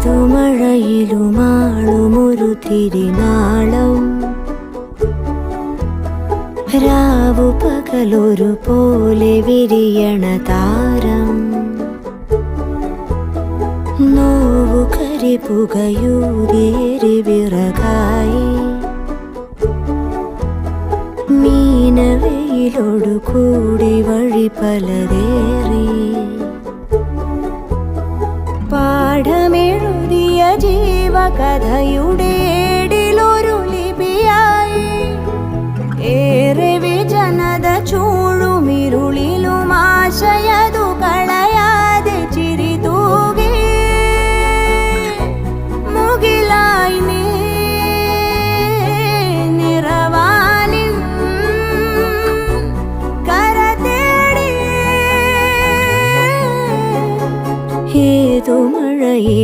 പെയ്തുമഴയിലുമാളുമൊരു തിരിനാളം രാവു പകലൊരു പോലെ വിരിയണ താരം. നോവു കരിപുകയൂതിയേരി വിറകായി. മീനവയിലോടു കൂടി വഴി പലതേറി. പാഠമെഴുതിയ ജീവകഥയുടെ ഏടിലൊരു ലിപിയായി. ഏറെ വിജനത ചൂഴുമിരുളിലും ആശയതു കളയാതെ ചിരി തൂകി. മുകിലായി നീ കരതേടി ഏതു മഴയിൽ